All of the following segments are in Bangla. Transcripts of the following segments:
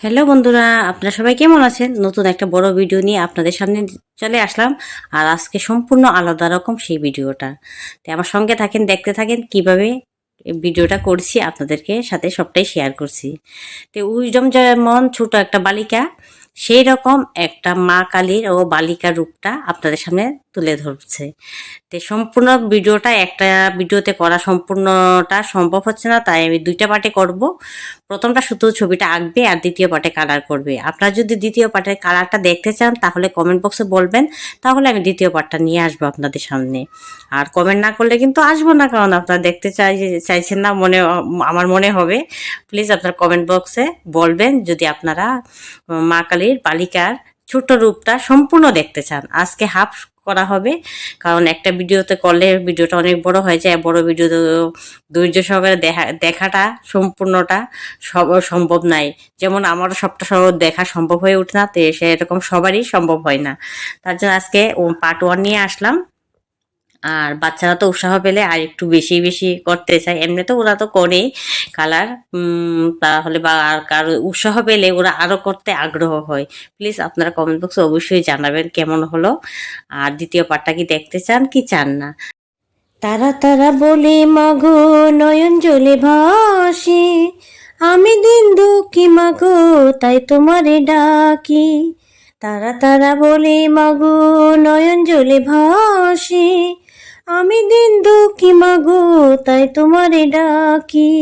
হ্যালো বন্ধুরা। আপনারা সবাই কেমন আছেন? নতুন একটা বড় ভিডিও নিয়ে আপনাদের সামনে চলে আসলাম। আর আজকে সম্পূর্ণ আলাদা রকম সেই ভিডিওটা। তো আমার সঙ্গে থাকেন, দেখতে থাকেন কীভাবে ভিডিওটা করছি, আপনাদেরকে সাথে সবটাই শেয়ার করছি। তো উইজডম যেমন ছোট একটা বালিকা, সেই রকম একটা মা কালীর ও বালিকা রূপটা আপনাদের সামনে তুলে ধরছে। তো সম্পূর্ণ ভিডিওটা একটা ভিডিওতে করা সম্পূর্ণটা সম্ভব হচ্ছে না, তাই আমি দুইটা পার্টে করব। প্রথমটা শুধু ছবিটা আঁকবে আর দ্বিতীয় পার্টে কালার করবে। আপনারা যদি দ্বিতীয় পার্টের কালারটা দেখতে চান, তাহলে কমেন্ট বক্সে বলবেন, তাহলে আমি দ্বিতীয় পার্টটা নিয়ে আসব আপনাদের সামনে। আর কমেন্ট না করলে কিন্তু আসব না, কারণ আপনারা দেখতে চাই, চাইছেন না মনে, আমার মনে হবে। প্লিজ আপনার কমেন্ট বক্সে বলবেন, যদি আপনারা মা কালীর বালিকার ছোট্ট রূপটা সম্পূর্ণ দেখতে চান। আজকে হাফ করা হবে। কারণ একটা ভিডিওতে করলে ভিডিওটা অনেক বড় হয়ে যায়। বড় ভিডিও ধৈর্য সহকারে দেখা, দেখাটা সম্পূর্ণটা সব, সম্ভব নাই। যেমন আমারও সবটা সহ দেখা সম্ভব হয়ে ওঠে না, তো সেরকম সবারই সম্ভব হয় না। তার জন্য আজকে পার্ট ওয়ান নিয়ে আসলাম। আর বাচ্চারা তো উৎসাহ পেলে আর একটু বেশি বেশি করতে চায়। এমনি তো ওরা তো করেই কালার তাহলে বা আর কারও উৎসাহ পেলে ওরা আরও করতে আগ্রহ হয়। প্লিজ আপনারা কমেন্ট বক্সে অবশ্যই জানাবেন কেমন হলো। আর দ্বিতীয় পার্টটা কি দেখতে চান, কি চান না? তারা তারা বলে, মাগো, নয়ন জলে ভাসি। আমি দিন দুঃখী, মাগো, তাই তোমারে ডাকি। তারা তারা বলে, মাগো, নয়ন জলে ভাসি। আমি দিন দুঃখী মাগো তাই তোমারে ডাকি।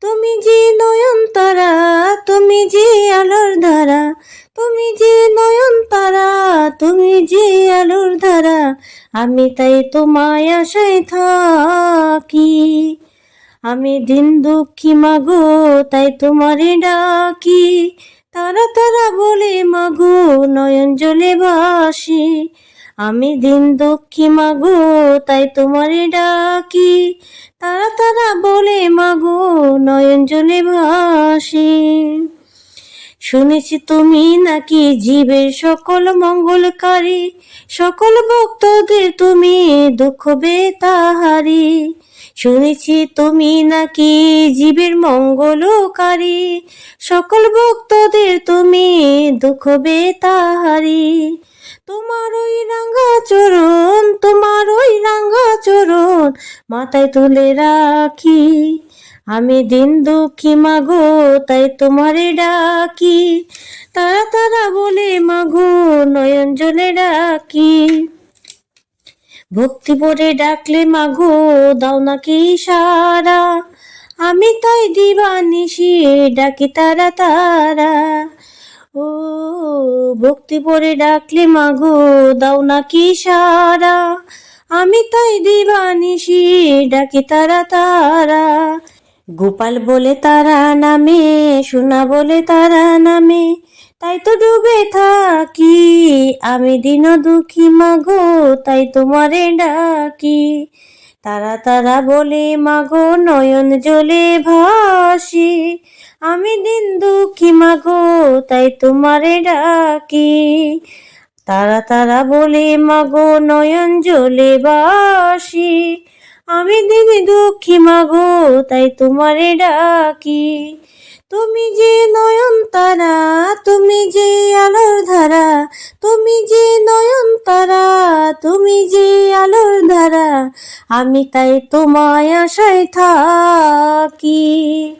তুমি যে নয়ন তারা, তুমি যে আলোর ধারা, তুমি যে নয়ন তারা, তুমি যে আলোর ধারা, আমি তাই তোমায় আশায় থাকি। আমি দিন দুঃখী মাগো তাই তোমারে ডাকি। তারা তারা বলে মাগো নয়ন জলে বাসি আমি দিন দুঃখী মাগো, তাই তোমারে ডাকি। তারা তারা বলে, মাগো, নয়ন জলে ভাসি। শুনেছি তুমি নাকি জীবের সকল মঙ্গলকারী সকল ভক্তদের তুমি দুঃখ বেতাহারি শুনেছি তুমি নাকি জীবের মঙ্গলকারী সকল ভক্তদের তুমি দুঃখ বেতাহারি তোমার ওই রাঙ্গা চরণ, তোমার ওই রাঙ্গা চরণ মাথায় তুলে রাখি। আমি দিন দুঃখী মাগো তাই তোমারে ডাকি। তারা তারা বলে মাগো নয়ন জলে ডাকি। ভক্তি পরে ডাকলে মাগো দাও নাকি সারা আমি তাই দিবা দিবানিসি ডাকি তারা তারা। ও ভক্তি পরে ডাকলে মাগো, দাও নাকি সারা? আমি তাই দিবানিসি ডাকি তারা তারা। গোপাল বলে তারা নামে, সোনা বলে তারা নামে। তাই তো ডুবে থাকি, আমি দিন দুঃখী মাগো, তাই তোমারে ডাকি। তারা তারা বলে, মাগো নয়ন জলে ভাসি। আমি দিন দুঃখী মাগো, তাই তোমারে ডাকি। তারা তারা বলে, মাগো নয়ন জলে বাসি। আমি দিন দুঃখী মাগো, তাই তোমারে ডাকি। তুমি যে নয়ন তারা, তুমি যে আলোর ধারা। তুমি যে নয়ন তারা, তুমি যে আলোর ধারা। আমি তাই তোমায় আশায় থাকি।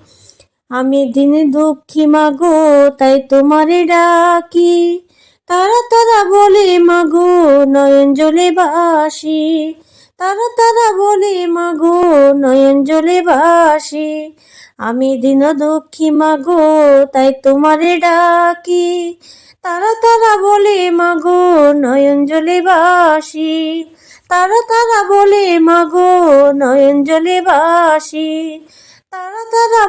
আমি দিন দুঃখী মাগো তাই তোমারে ডাকি। তারা তারা বলে মাগো নয়ন জলে বাসি। তারা তারা বলে মাগো নয়ন জলে বাসি। আমি দিন দুঃখী মাগো তাই তোমারে ডাকি। তারা তারা বলে মাগো নয়ন জলে বাসি। তারা তারা বলে মাগো নয়ন জলে বাসি। তারা তারা